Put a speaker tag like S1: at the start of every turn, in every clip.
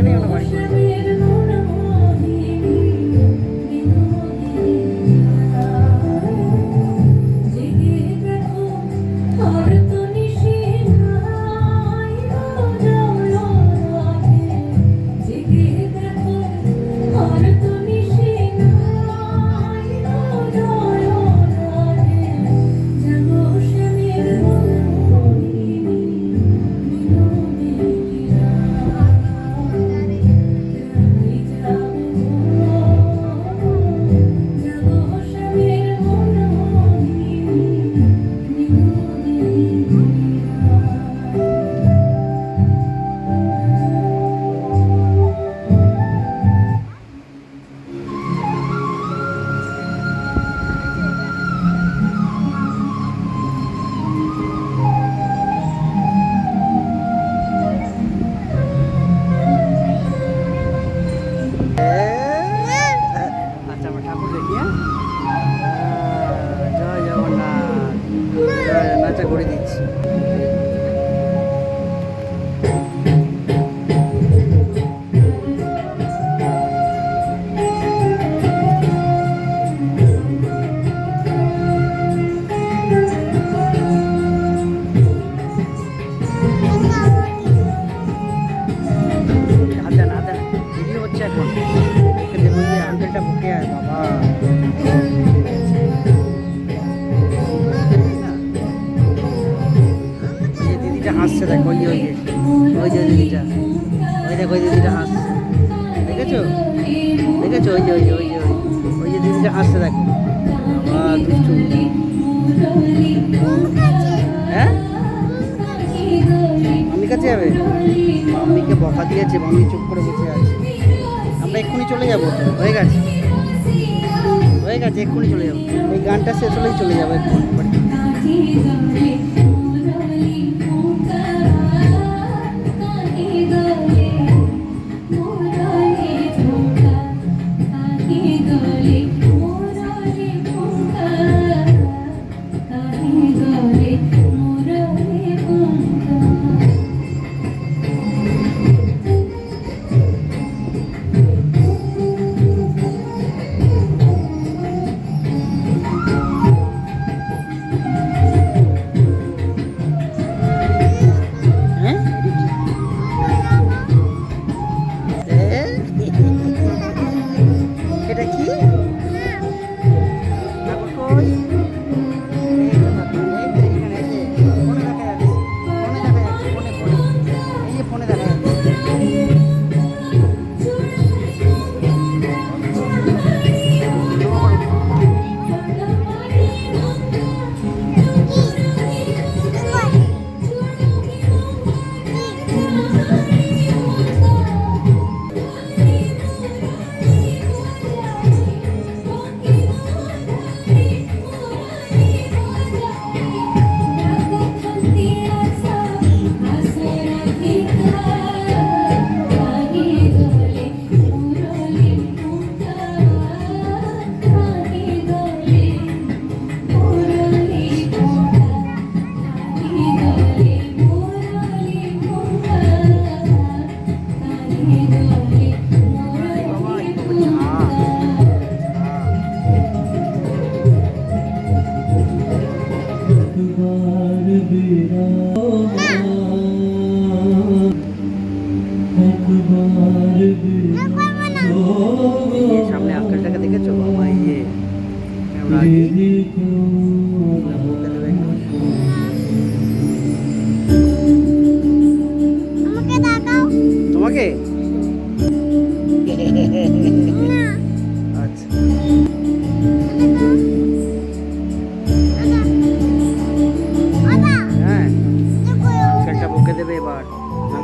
S1: Ini. যাবে? মাম্মিকে বকা দিয়েছে, মাম্মি চুপ করে বসে আছে। আমরা এক্ষুনি চলে যাব হয়ে গেছে? হয়ে গেছে, এক্ষুনি চলে যাব। এই গানটা শেষ হলেই চলে যাব এক্ষুনি।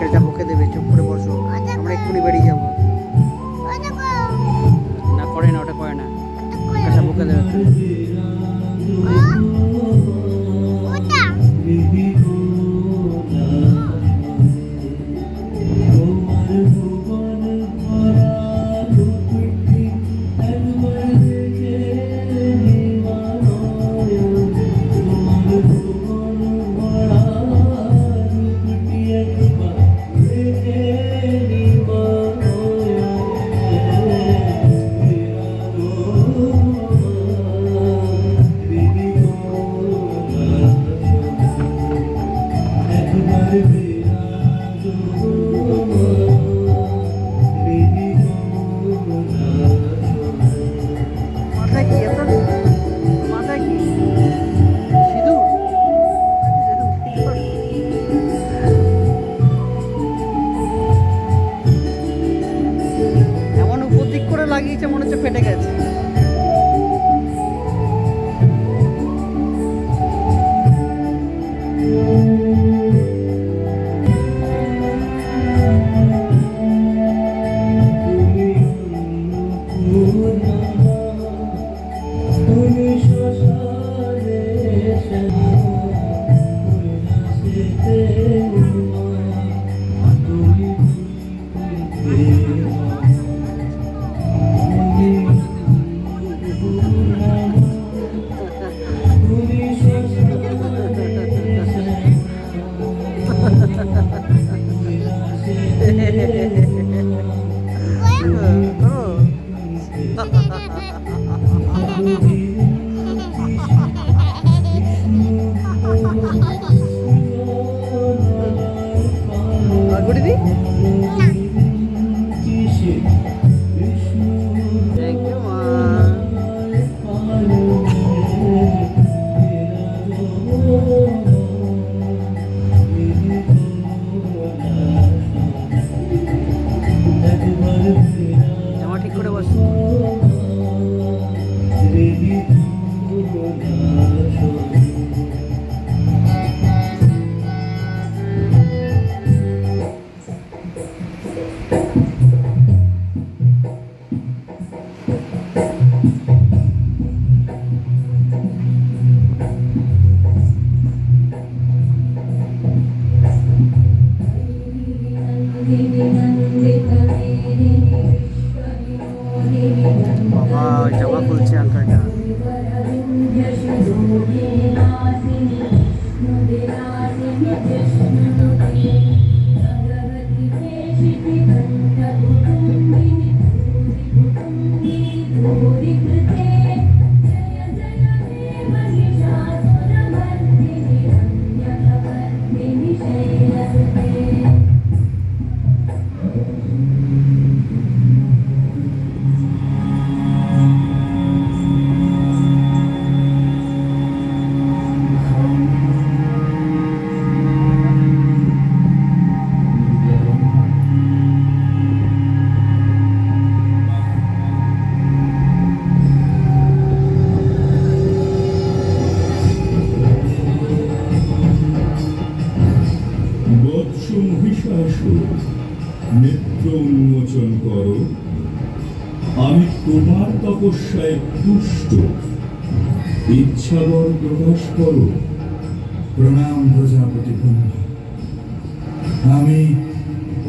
S1: ক্রেতা বকে দেবে চুপ করে বসো। আমরা এক্ষুনি বেরিয়ে যাব। না করে না ওটা করে না। ক্রেতা বকে দেবে।
S2: আমি তোমার তপস্যায় তুষ্ট। ইচ্ছাবর প্রকাশ করো।
S3: প্রণাম প্রজাপতি আমি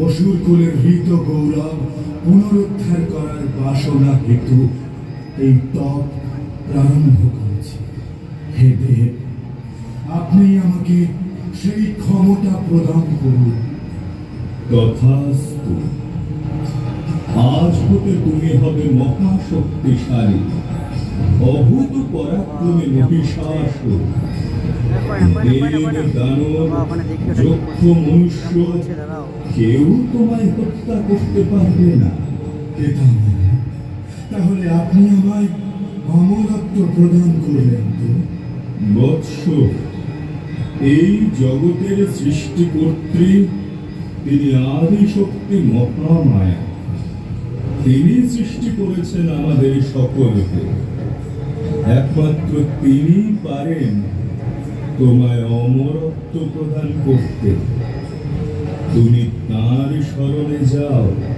S3: অসুর কুলের হৃত গৌরব, পুনরুদ্ধার করার বাসনা হেতু এই তপ প্রারম্ভ করেছি। হে দেব, আপনি আমাকে সেই ক্ষমতা প্রদান করুন।
S2: তথাস্তু আজ হতে তুমি হবে মহাশক্তিশালী। অভূত পরাক্রমে মনুষ্য, কেউ তোমায় হত্যা করতে পারবে না।
S3: তাহলে আপনি আমায় অমরত্ব প্রদান করলেন তো?
S2: বৎস, এই জগতের সৃষ্টিকর্ত্রী, তিনি আদি শক্তি মহামায়া। তিনি সৃষ্টি করেছেন আমাদের সকলকে। একমাত্র তিনি পারেন তোমায় অমরত্ব প্রদান করতে। তুমি তাঁর স্মরণে যাও।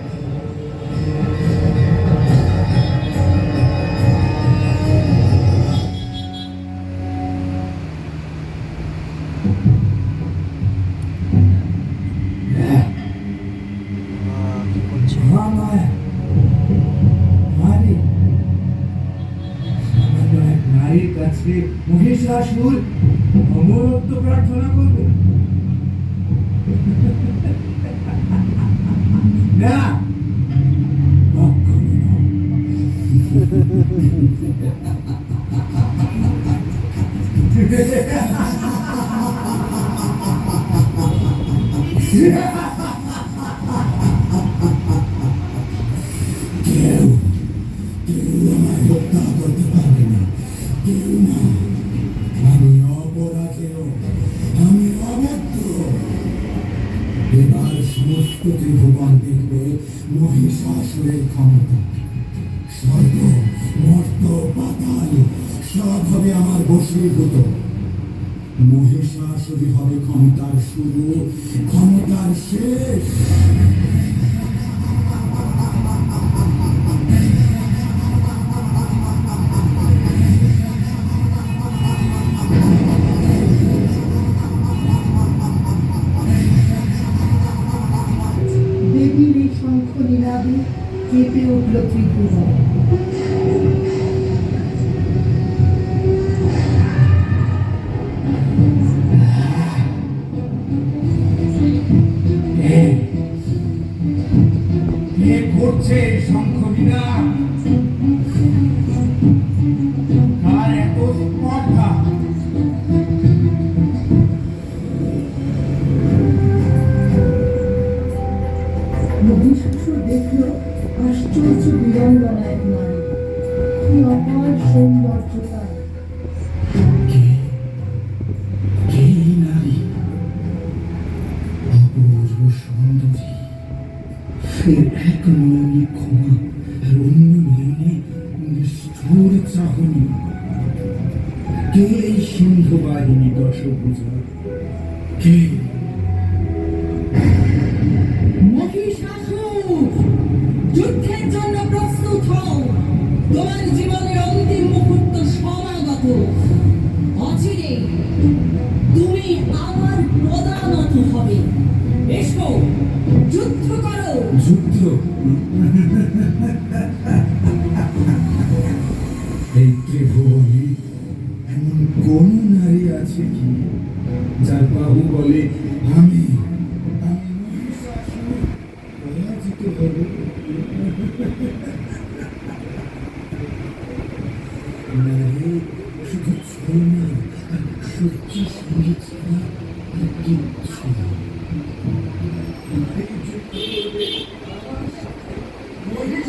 S3: মহিষাসুর অমরত্ব প্রার্থনা করবে। না কখনো মহিষাসুরের ক্ষমতা স্বর্গ মর্ত পাতাল সব হবে আমার বসীভূত মহিষাসুরী হবে ক্ষমতার শুরু
S4: মহিষাসুর দেখল আশ্চর্য বিড়ম্বনা এক নারী কি অপার সৌন্দর্য
S3: সুন্দরী। এর এক নয়নে
S4: অচিরে তুমি আবার প্রদানত হবে এসো যুদ্ধ করো
S3: যুদ্ধ এই ত্রিভুবনে এমন কোন নারী আছে কি, যার বাহু বলে হ্যাঁ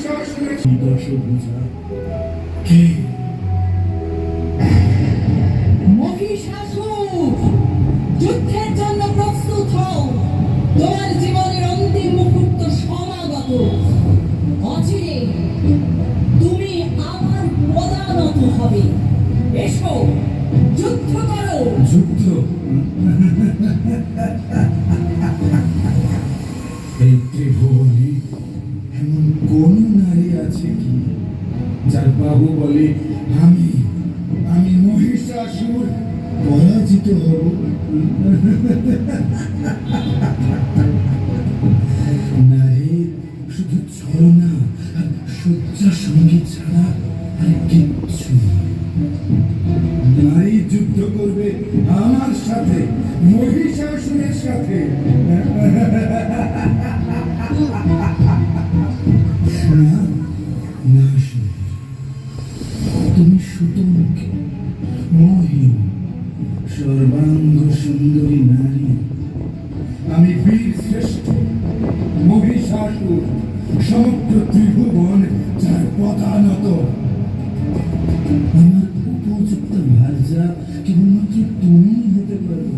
S3: দর্শক বোঝা কে পরাজিত হব। ত্রিভুবন যার পদানত আমার উপযুক্ত ভাজা কেবলমাত্র তুমি হতে পারো